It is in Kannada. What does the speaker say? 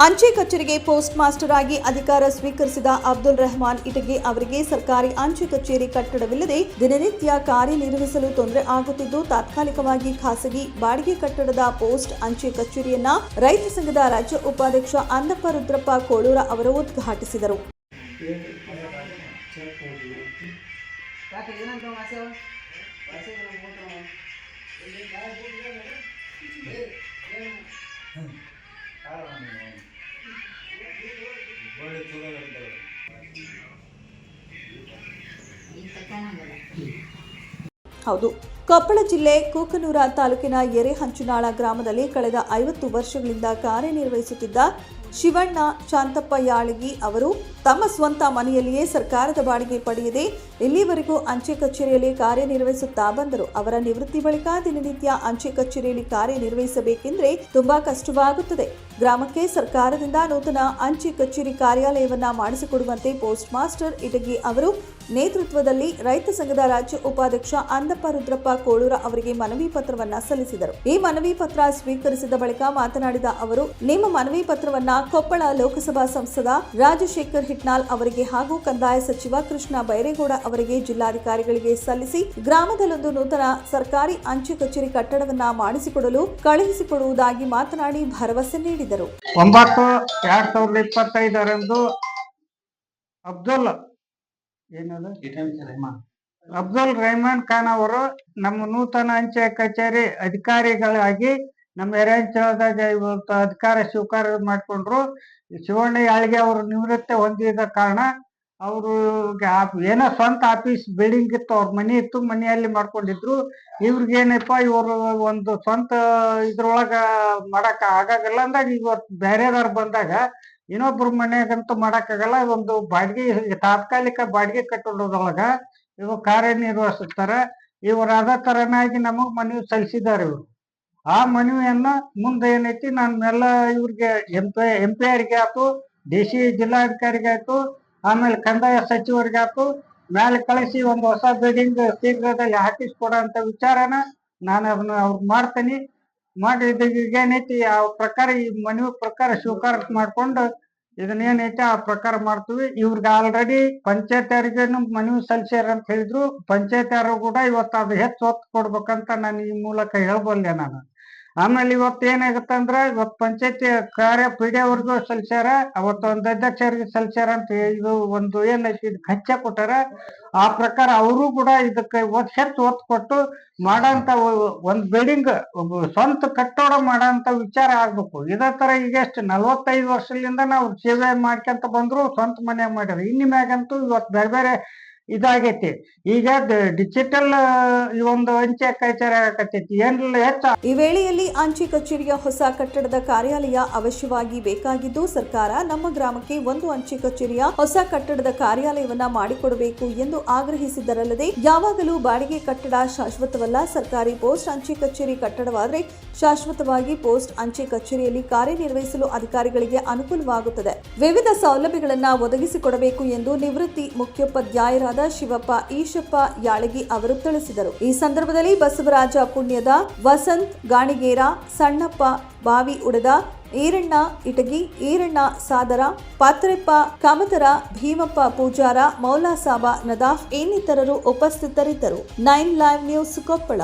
ಅಂಚೆ ಕಚೇರಿಗೆ ಪೋಸ್ಟ್ ಮಾಸ್ಟರ್ ಆಗಿ ಅಧಿಕಾರ ಸ್ವೀಕರಿಸಿದ ಅಬ್ದುಲ್ ರೆಹಮಾನ್ ಇಟಗಿ ಅವರಿಗೆ ಸರ್ಕಾರಿ ಅಂಚೆ ಕಚೇರಿ ಕಟ್ಟಡವಿಲ್ಲದೆ ದಿನನಿತ್ಯ ಕಾರ್ಯನಿರ್ವಹಿಸಲು ತೊಂದರೆ ಆಗುತ್ತಿದ್ದು ತಾತ್ಕಾಲಿಕವಾಗಿ ಖಾಸಗಿ ಬಾಡಿಗೆ ಕಟ್ಟಡದ ಪೋಸ್ಟ್ ಅಂಚೆ ಕಚೇರಿಯನ್ನ ರೈತ ಸಂಘದ ರಾಜ್ಯ ಉಪಾಧ್ಯಕ್ಷ ಅಂದಪ್ಪ ರುದ್ರಪ್ಪ ಕೋಳೂರ ಅವರು ಉದ್ಘಾಟಿಸಿದರು ಹೌದು. ಕೊಪ್ಪಳ ಜಿಲ್ಲೆ ಕೂಕನೂರ ತಾಲೂಕಿನ ಎರೆಹಂಚುನಾಳ ಗ್ರಾಮದಲ್ಲಿ ಕಳೆದ ಐವತ್ತು ವರ್ಷಗಳಿಂದ ಕಾರ್ಯನಿರ್ವಹಿಸುತ್ತಿದ್ದ ಶಿವಣ್ಣ ಶಾಂತಪ್ಪ ಯಾಳಗಿ ಅವರು ತಮ್ಮ ಸ್ವಂತ ಮನೆಯಲ್ಲಿಯೇ ಸರ್ಕಾರದ ಬಾಡಿಗೆ ಪಡೆಯದೆ ಇಲ್ಲಿವರೆಗೂ ಅಂಚೆ ಕಚೇರಿಯಲ್ಲಿ ಕಾರ್ಯನಿರ್ವಹಿಸುತ್ತಾ ಬಂದರು. ಅವರ ನಿವೃತ್ತಿ ಬಳಿಕ ದಿನನಿತ್ಯ ಅಂಚೆ ಕಚೇರಿಯಲ್ಲಿ ಕಾರ್ಯನಿರ್ವಹಿಸಬೇಕೆಂದರೆ ತುಂಬಾ ಕಷ್ಟವಾಗುತ್ತದೆ. ಗ್ರಾಮಕ್ಕೆ ಸರ್ಕಾರದಿಂದ ನೂತನ ಅಂಚೆ ಕಚೇರಿ ಕಾರ್ಯಾಲಯವನ್ನ ಮಾಡಿಸಿಕೊಡುವಂತೆ ಪೋಸ್ಟ್ ಮಾಸ್ಟರ್ ಇಟಗಿ ಅವರು ನೇತೃತ್ವದಲ್ಲಿ ರೈತ ಸಂಘದ ರಾಜ್ಯ ಉಪಾಧ್ಯಕ್ಷ ಅಂದಪ್ಪ ರುದ್ರಪ್ಪ ಕೋಳೂರ ಅವರಿಗೆ ಮನವಿ ಪತ್ರವನ್ನ ಸಲ್ಲಿಸಿದರು. ಈ ಮನವಿ ಪತ್ರ ಸ್ವೀಕರಿಸಿದ ಬಳಿಕ ಮಾತನಾಡಿದ ಅವರು, ನಿಮ್ಮ ಮನವಿ ಪತ್ರವನ್ನ ಕೊಪ್ಪಳ ಲೋಕಸಭಾ ಸಂಸದ ರಾಜಶೇಖರ್ ಹಿಟ್ನಾಲ್ ಅವರಿಗೆ ಹಾಗೂ ಕಂದಾಯ ಸಚಿವ ಕೃಷ್ಣ ಬೈರೇಗೌಡ ಅವರಿಗೆ ಜಿಲ್ಲಾಧಿಕಾರಿಗಳಿಗೆ ಸಲ್ಲಿಸಿ ಗ್ರಾಮದಲ್ಲೊಂದು ನೂತನ ಸರ್ಕಾರಿ ಅಂಚೆ ಕಚೇರಿ ಕಟ್ಟಡವನ್ನ ಮಾಡಿಸಿಕೊಡಲು ಕಳುಹಿಸಿಕೊಡುವುದಾಗಿ ಮಾತನಾಡಿ ಭರವಸೆ ನೀಡಿದರು. ಒಂಬತ್ತು ಎರಡ್ ಸಾವಿರದ ಇಪ್ಪತ್ತೈದರಂದು ಅಬ್ದುಲ್ ಏನದು? ಅಬ್ದುಲ್ ರೆಹಮಾನ್ ಖಾನ್ ಅವರು ನಮ್ಮ ನೂತನ ಅಂಚೆ ಕಚೇರಿ ಅಧಿಕಾರಿಗಳಾಗಿ ನಮ್ಮ ಇವತ್ತು ಅಧಿಕಾರ ಸ್ವೀಕಾರ ಮಾಡಿಕೊಂಡ್ರು. ಶಿವಣ್ಣ ಯಾಳಿಗೆ ಅವರು ನಿವೃತ್ತಿ ಹೊಂದಿದ ಕಾರಣ ಅವರು ಏನೋ ಸ್ವಂತ ಆಫೀಸ್ ಬಿಲ್ಡಿಂಗ್ ಇತ್ತು, ಅವ್ರ ಮನೆ ಇತ್ತು, ಮನೆಯಲ್ಲಿ ಮಾಡ್ಕೊಂಡಿದ್ರು. ಇವ್ರಿಗೇನಪ್ಪ ಇವರು ಒಂದು ಸ್ವಂತ ಇದ್ರೊಳಗ ಮಾಡಕ್ ಆಗಾಗಲ್ಲ ಅಂದಾಗ ಇವತ್ತು ಬೇರೆದವ್ರು ಬಂದಾಗ ಇನ್ನೊಬ್ರ ಮನೆಗಂತೂ ಮಾಡಕ್ಕಾಗಲ್ಲ, ಒಂದು ಬಾಡಿಗೆ, ತಾತ್ಕಾಲಿಕ ಬಾಡಿಗೆ ಕಟ್ಟಡದೊಳಗ ಇವು ಕಾರ್ಯನಿರ್ವಹಿಸುತ್ತಾರೆ ಇವರು ಅದ ತರನಾಗಿ ನಮಗ್ ಮನವಿ ಸಲ್ಲಿಸಿದ್ದಾರೆ ಇವರು. ಆ ಮನವಿಯನ್ನ ಮುಂದೆ ಏನೈತಿ, ನಾನೆಲ್ಲ ಇವ್ರಿಗೆ ಎಂ ಪಿ ಎಂ ಪಿ ಅವ್ರಿಗೆ ಆಯ್ತು ಡಿ ಸಿ ಜಿಲ್ಲಾಧಿಕಾರಿಗೆ ಆಯ್ತು ಆಮೇಲೆ ಕಂದಾಯ ಸಚಿವರಿಗೆ ಆಯ್ತು ಮೇಲೆ ಕಳಿಸಿ ಒಂದು ಹೊಸ ಬಿಲ್ಡಿಂಗ್ ಶೀಘ್ರದಲ್ಲಿ ಹಾಕಿಸ್ಕೊಡೋ ಅಂತ ವಿಚಾರನ ನಾನು ಅದನ್ನ ಅವ್ರಿಗೆ ಮಾಡ್ತೀನಿ. ಮಾಡಿ ಈಗ ಏನೈತಿ ಆ ಪ್ರಕಾರ ಈ ಮನವಿ ಪ್ರಕಾರ ಸ್ವೀಕಾರ ಮಾಡ್ಕೊಂಡು ಇದನ್ನ ಐತೆ? ಆ ಪ್ರಕಾರ ಮಾಡ್ತೀವಿ. ಇವ್ರಿಗೆ ಆಲ್ರೆಡಿ ಪಂಚಾಯತ್ ಅವರಿಗೇನು ಮನವಿ ಸಲ್ಲಿಸ್ಯಾರ ಅಂತ ಹೇಳಿದ್ರು. ಪಂಚಾಯತ್ ಅವರು ಕೂಡ ಇವತ್ತು ಅದು ಹೆಚ್ಚು ಒತ್ತು ಕೊಡ್ಬೇಕಂತ ನಾನು ಈ ಮೂಲಕ ಹೇಳ್ಬಲ್ಲೆ ನಾನು. ಆಮೇಲೆ ಇವತ್ತು ಏನಾಗುತ್ತೆ ಅಂದ್ರೆ ಇವತ್ತು ಪಂಚಾಯತಿ ಕಾರ್ಯ ಪಿ ಡಿ ಅವ್ರಿಗೂ ಸಲ್ಸ್ಯಾರ, ಅವತ್ತು ಒಂದು ಅಧ್ಯಕ್ಷರಿಗೆ ಸಲ್ಸ್ಯಾರ ಅಂತ ಇದು ಒಂದು ಏನೈತಿ ಇದು ಖಚ್ಚ ಕೊಟ್ಟಾರ. ಆ ಪ್ರಕಾರ ಅವರು ಕೂಡ ಇದಕ್ಕೆ ಒತ್ತು ಒತ್ತು ಕೊಟ್ಟು ಮಾಡಂತ ಒಂದು ಬಿಲ್ಡಿಂಗ್ ಸ್ವಂತ ಕಟ್ಟೋಡ ಮಾಡಂತ ವಿಚಾರ ಆಗ್ಬೇಕು. ಇದೇ ತರ ಈಗ ಎಷ್ಟು ನಲವತ್ತೈದು ವರ್ಷದಿಂದ ನಾವು ಸೇವೆ ಮಾಡ್ಕೊಂತ ಬಂದ್ರು ಸ್ವಂತ ಮನೆ ಮಾಡ್ಯಾರ. ಇನ್ನು ಮ್ಯಾಗಂತೂ ಇವತ್ತು ಬೇರೆ ಬೇರೆ ಇದಾಗೈತಿ. ಈಗ ಡಿಜಿಟಲ್ ಒಂದು ಅಂಚೆ ಕಚೇರಿ ಆಗಕತ್ತೈತಿ. ಏನಿಲ್ಲ ಈ ವೇಳೆಯಲ್ಲಿ ಅಂಚೆ ಕಚೇರಿಯ ಹೊಸ ಕಟ್ಟಡದ ಕಾರ್ಯಾಲಯ ಅವಶ್ಯವಾಗಿ ಬೇಕಾಗಿದ್ದು ಸರ್ಕಾರ ನಮ್ಮ ಗ್ರಾಮಕ್ಕೆ ಒಂದು ಅಂಚೆ ಕಚೇರಿಯ ಹೊಸ ಕಟ್ಟಡದ ಕಾರ್ಯಾಲಯವನ್ನ ಮಾಡಿಕೊಡಬೇಕು ಎಂದು ಆಗ್ರಹಿಸಿದರಲ್ಲದೆ ಯಾವಾಗಲೂ ಬಾಡಿಗೆ ಕಟ್ಟಡ ಶಾಶ್ವತವಲ್ಲ. ಸರ್ಕಾರಿ ಪೋಸ್ಟ್ ಅಂಚೆ ಕಚೇರಿ ಕಟ್ಟಡವಾದರೆ ಶಾಶ್ವತವಾಗಿ ಪೋಸ್ಟ್ ಅಂಚೆ ಕಚೇರಿಯಲ್ಲಿ ಕಾರ್ಯನಿರ್ವಹಿಸಲು ಅಧಿಕಾರಿಗಳಿಗೆ ಅನುಕೂಲವಾಗುತ್ತದೆ. ವಿವಿಧ ಸೌಲಭ್ಯಗಳನ್ನ ಒದಗಿಸಿಕೊಡಬೇಕು ಎಂದು ನಿವೃತ್ತಿ ಮುಖ್ಯೋಪಾಧ್ಯಾಯರಾದ ಶಿವಪ್ಪ ಈಶಪ್ಪ ಯಾಳಗಿ ಅವರು ತಿಳಿಸಿದರು. ಈ ಸಂದರ್ಭದಲ್ಲಿ ಬಸವರಾಜ ಪುಣ್ಯದ ವಸಂತ್ ಗಾಣಿಗೇರ, ಸಣ್ಣಪ್ಪ ಬಾವಿ ಉಡದ, ಈರಣ್ಣ ಇಟಗಿ, ಈರಣ್ಣ ಸಾದರ, ಪಾತ್ರೆಪ್ಪ ಕಾಮತರ, ಭೀಮಪ್ಪ ಪೂಜಾರ, ಮೌಲಾಸಾಬ ನದಾಫ್ ಇನ್ನಿತರರು ಉಪಸ್ಥಿತರಿದ್ದರು. Nine live news Koppal.